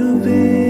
little bit.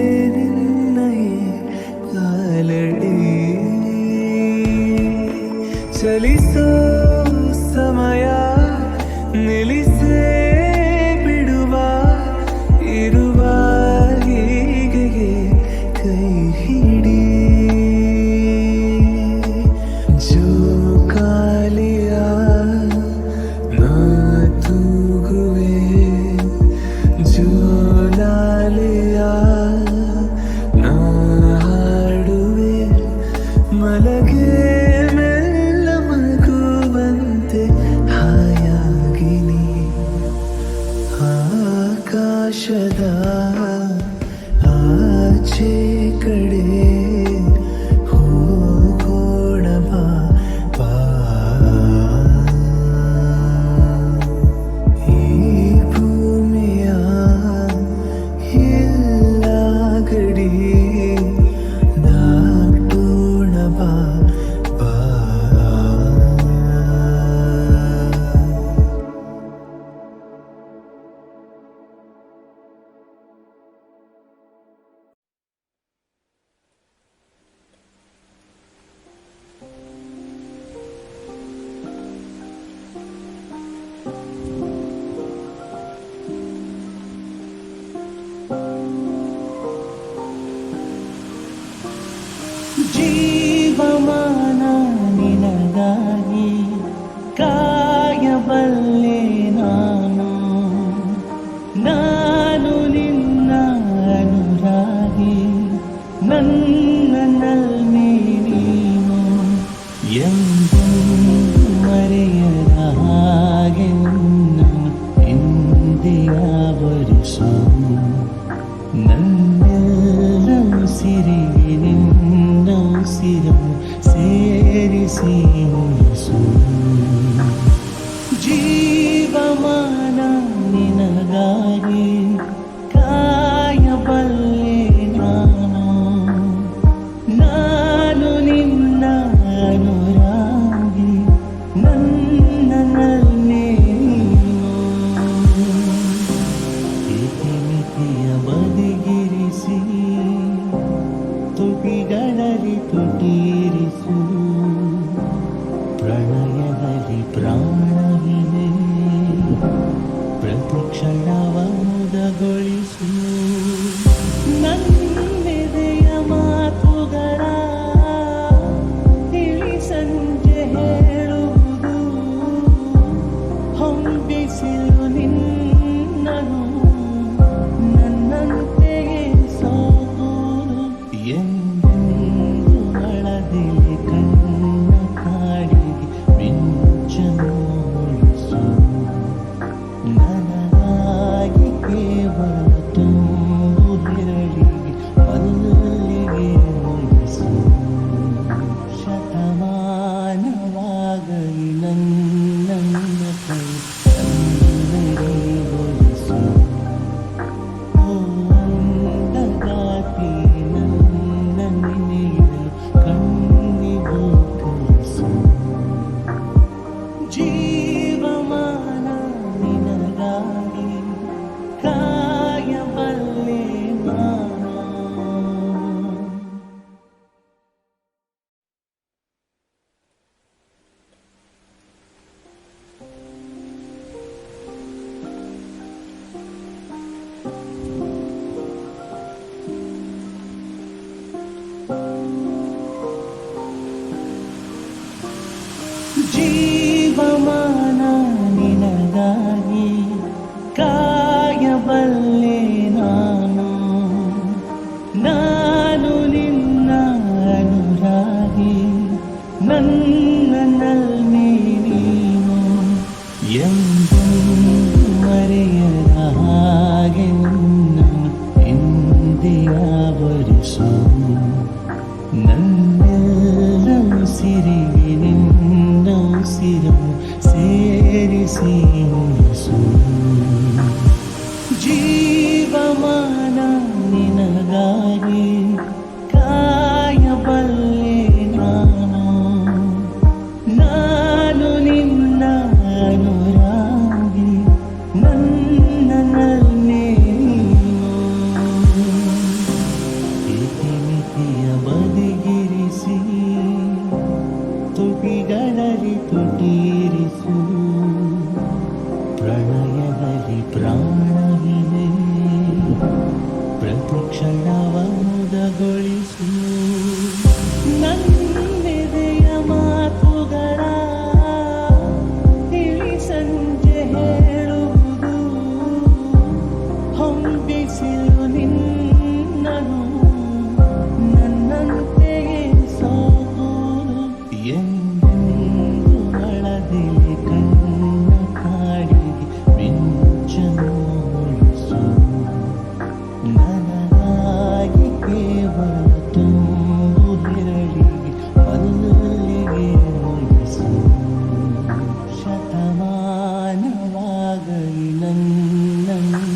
ತುಟಿಗಳಲ್ಲಿ ತುಟೀರಿಸು. ಪ್ರಣಯದಲ್ಲಿ ಪ್ರಾಣವಿದೆ. ಪ್ರತಿಕ್ಷಣವ ತುಟಿರಿಸು ಪ್ರಣಯದಲ್ಲಿ ಪ್ರಾಣವಿದೆ Hello.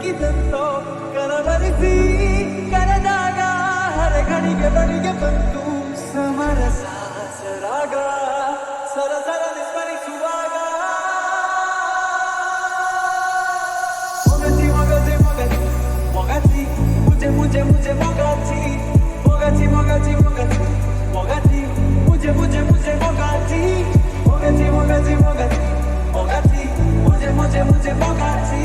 ಸುಳಿಗೆ ಸಿಕ್ಕಿದಂತೋ ಕರವರಿಸಿ ಕರೆದಾಗ ಹರಗಣಿಗೆ ಬಳಿಗೆ ಬಂತು ಸಮರಸ ಸರಾಗ ಸರಸರ ಸ್ಮರಿಸುವಾಗ ಮೊಗಚಿ ಮೊಗಚಿ ಮೊಗಚಿ ಮೊಗಚಿ ಮುಜೆ ಮುಜೆ ಮುಜೆ ಮೊಗಚಿ ಮೊಗಚಿ ಮೊಗಚಿ ಮೊಗಚಿ ಮೊಗಚಿ ಮುಜೆ ಮುಜೆ ಮುಜೆ ಮೊಗಚಿ ಮೊಗಚಿ ಮೊಗಚಿ ಮೊಗಚಿ ಮೊಗಚಿ ಮುಜೆ ಮುಜೆ ಮುಜೆ ಮೊಗಚಿ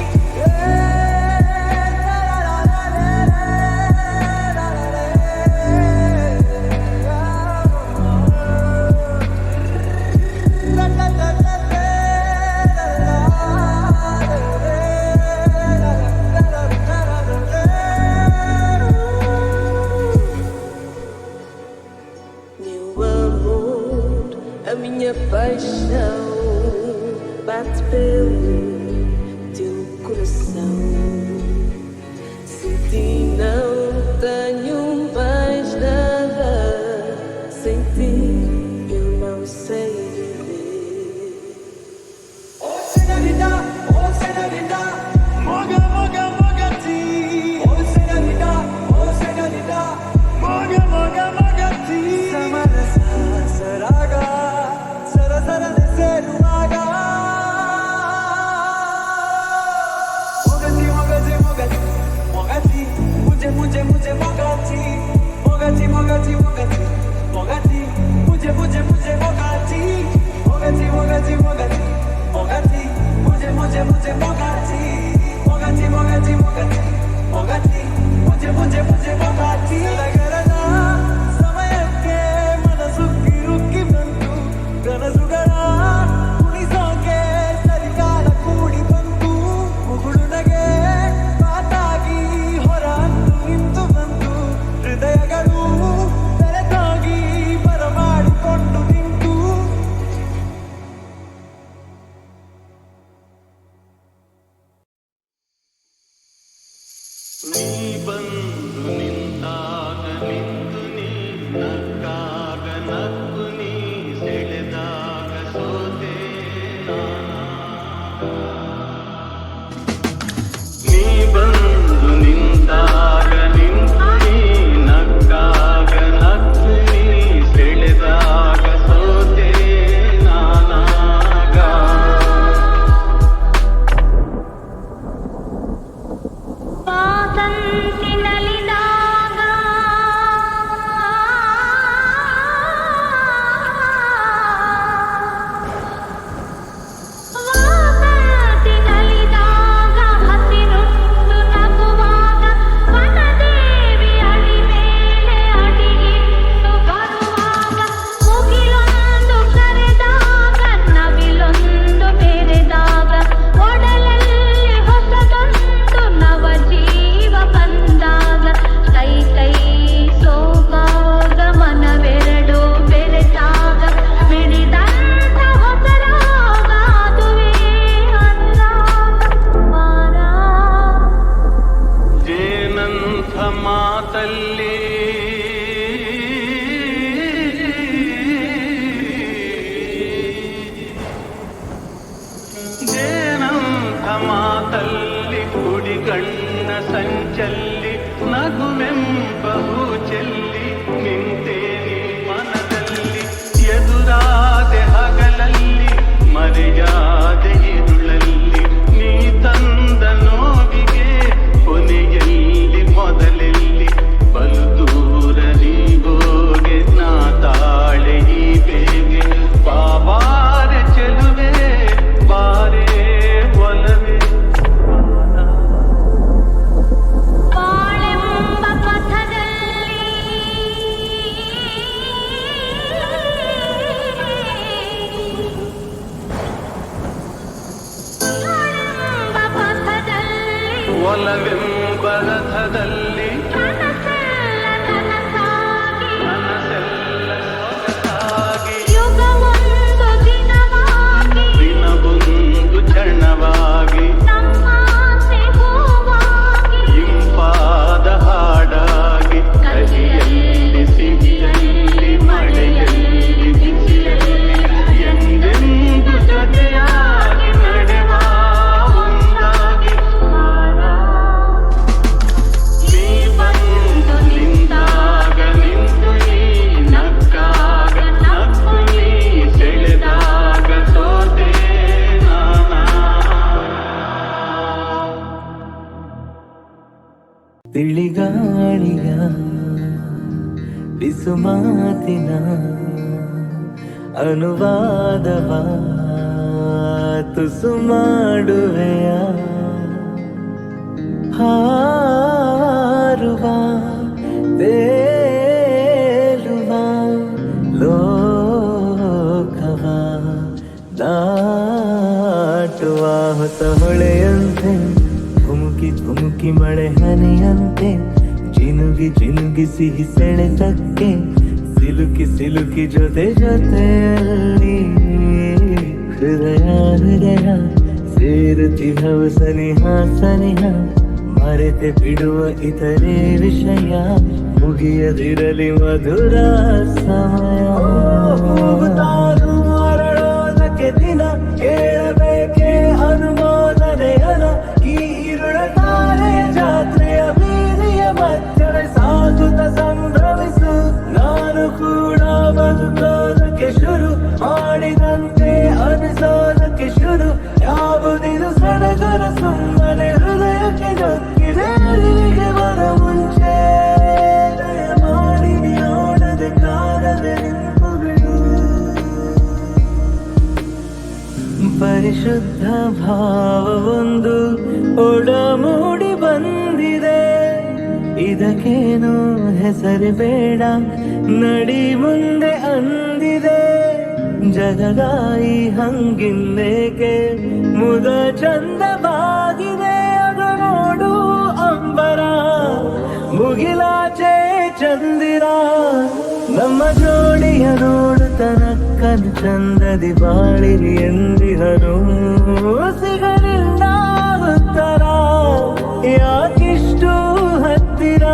ಗಾಳಿಯ ಬಿಸು ಮಾತಿನ ಅನುವಾದವ ತುಸು ಮಾಡುವೆಯ ಹಾರುವ, ತೇಲುವ ಲೋಕವ, ದಾಟುವ ಹೊಸ ಹೊಳೆಯಂತೆ, ಕುಮುಕಿ ಕುಮುಕಿ ಮಳೆ ಹನಿಯಂತೆ ಜಿಲುಗಿ ಜಿಲುಗಿ ಸಿಹಿ ಸೆಳೆತಕ್ಕೆ ಸಿಲುಕಿ ಸಿಲುಕಿ ಜೊತೆ ಜೊತೆಯಲ್ಲಿ ಹೃದಯ ಹೃದಯ ಸೇರುತ್ತಿಹ ಸನಿಹ ಸನಿಹ, ಮರೆತೆ ಬಿಡುವ ಇತರೆ ವಿಷಯ, ಮುಗಿಯದಿರಲಿ ಮಧುರ ಸಮಯ. ದಿನ, ಕೇಳಬೇಕೆ ಅನುಮೋದನೆಯನ ಶುದ್ಧ ಭಾವವೊಂದು ಒಡಮೂಡಿ ಬಂದಿದೆ. ಇದಕ್ಕೇನು ಹೆಸರು ಬೇಡ, ನಡಿ ಮುಂದೆ ಅಂದಿದೆ. ಜಗದಾಯಿ ಹಂಗಿಂದೇಕೆ ಮುದ ಚಂದವಾಗಿದೆ ನೋಡು ಅಂಬರ. ಮುಗಿಲಾಚೆ ಚಂದಿರ, ನಮ್ಮ ಜೋಡಿಯ ನೋಡುತನ ಕನ್ ಚಂದದಿ ಬಾಳಿರಿ ಎಂದಿಹನು ಸಿಗಲಿಲ್ಲ ಉತ್ತರ ಯಾಕಿಷ್ಟು ಹತ್ತಿರ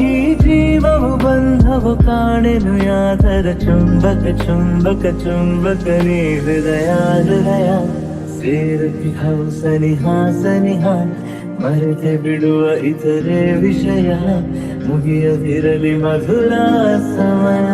ಈ ಜೀವವು ಬಂಧವು ಕಾಣೆನು ಯಾದರ ಚುಂಬಕ ಚುಂಬಕ ಚುಂಬಕ ನೀದಯ ಹೃದಯ ಸೇರತಿ ಹೌಸನಿ ಹಾಸನಿ ಹಾ ಮರೆತೆ ಬಿಡುವ ಇತರೆ ವಿಷಯ ಮುಗಿಯದಿರಲಿ ಮಧುರ ಸಮಯ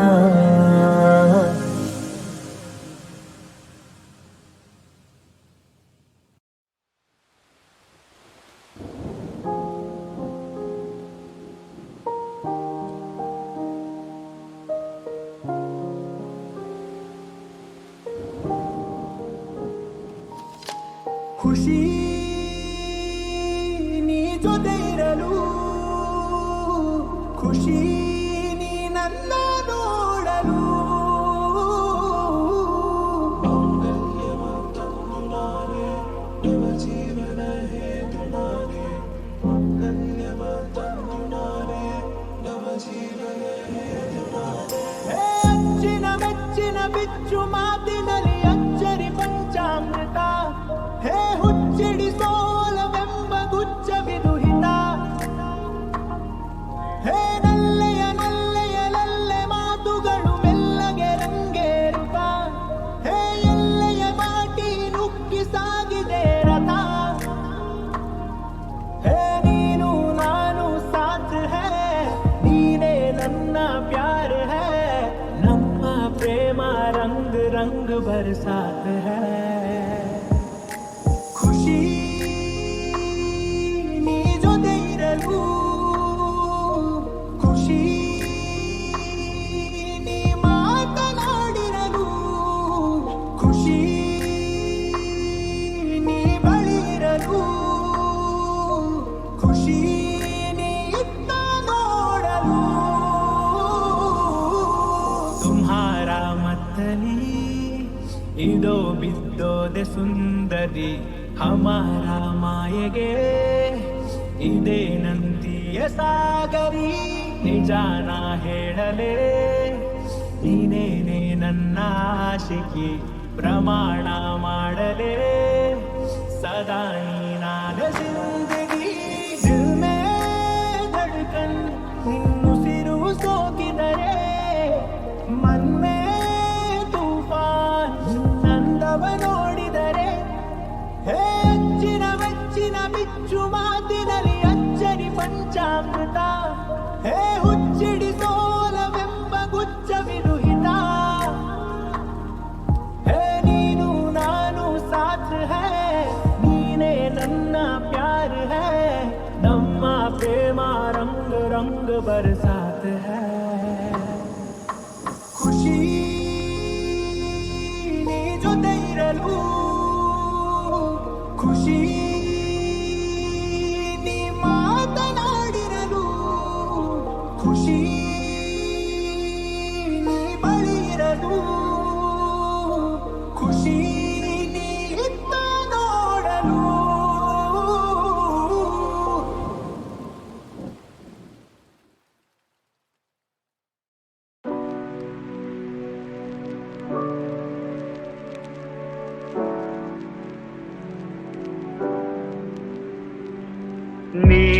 ಮತ್ತಲಿ, ಇದೋ ಬಿದ್ದೋದೆ ಸುಂದರಿ, ಹಮಾರ ಮಾಯೆಗೆ ಇದೇ ನಂತಿಯ ಸಾಗರಿ, ನಿಜಾನ ಹೇಳಲೆ, ನೀನೇನೆ ನನ್ನ ಆಶಿಕೆ ಪ್ರಮಾಣ ಮಾಡಲೆ, ಸದಾ ನೀನಾದ ಸಿಂಧೆ.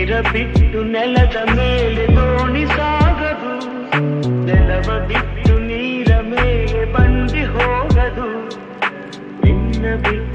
ತೀರ ಬಿಟ್ಟು ನೆಲದ ಮೇಲೆ ದೋಣಿ ಸಾಗದು ನೆಲವ ಬಿಟ್ಟು ನೀರ ಮೇಲೆ ಬಂದಿ ಹೋಗದು ನಿನ್ನ ಬಿಟ್ಟು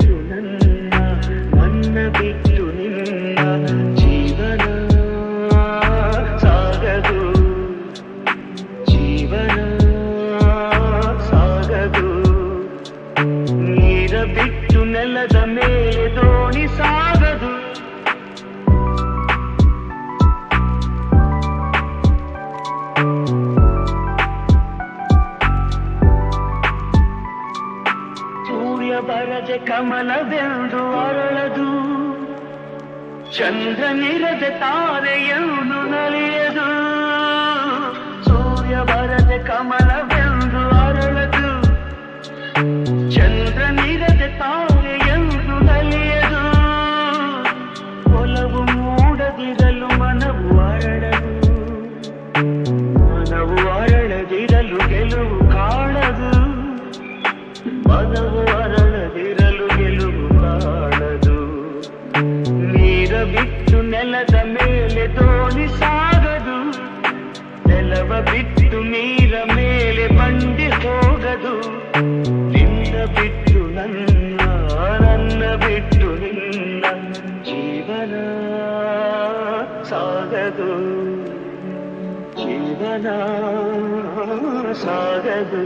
ಚಂದ್ರ ನಿರದ ತಾರೆಯನು ನಲಿಯ சாரது